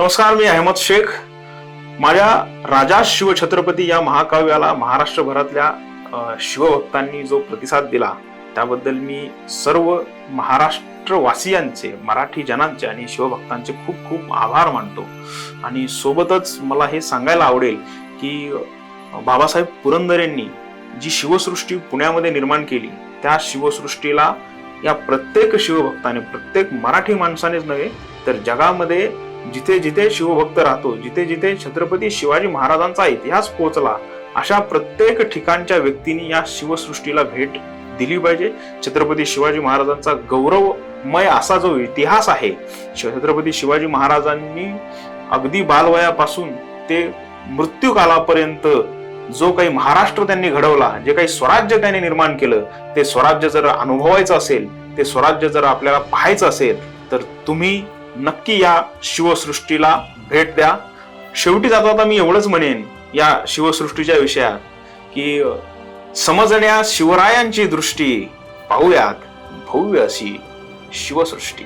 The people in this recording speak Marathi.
नमस्कार मी अहमद शेख. माझ्या राजा शिवछत्रपती या महाकाव्याला महाराष्ट्रभरातल्या शिवभक्तांनी जो प्रतिसाद दिला त्याबद्दल मी सर्व महाराष्ट्रवासियांचे मराठी जनांचे आणि शिवभक्तांचे खूप खूप आभार मानतो. आणि सोबतच मला हे सांगायला आवडेल की बाबासाहेब पुरंदरेंनी जी शिवसृष्टी पुण्यामध्ये निर्माण केली त्या शिवसृष्टीला या प्रत्येक शिवभक्ताने प्रत्येक मराठी माणसानेच नव्हे तर जगामध्ये जिथे जिथे शिवभक्त राहतो जिथे जिथे छत्रपती शिवाजी महाराजांचा इतिहास पोहोचला अशा प्रत्येक ठिकाणच्या व्यक्तींनी या शिवसृष्टीला भेट दिली पाहिजे. छत्रपती शिवाजी महाराजांचा गौरवमय असा जो इतिहास आहे छत्रपती शिवाजी महाराजांनी अगदी बालवयापासून ते मृत्यू कालापर्यंत जो काही महाराष्ट्र त्यांनी घडवला जे काही स्वराज्य त्यांनी निर्माण केलं ते स्वराज्य जर अनुभवायचं असेल ते स्वराज्य जर आपल्याला पाहायचं असेल तर तुम्ही नक्की या शिवसृष्टीला भेट द्या. शेवटी जाता आता मी एवढंच म्हणेन या शिवसृष्टीच्या विषयात की समजण्या शिवरायांची दृष्टी पाहूयात भव्य अशी शिवसृष्टी.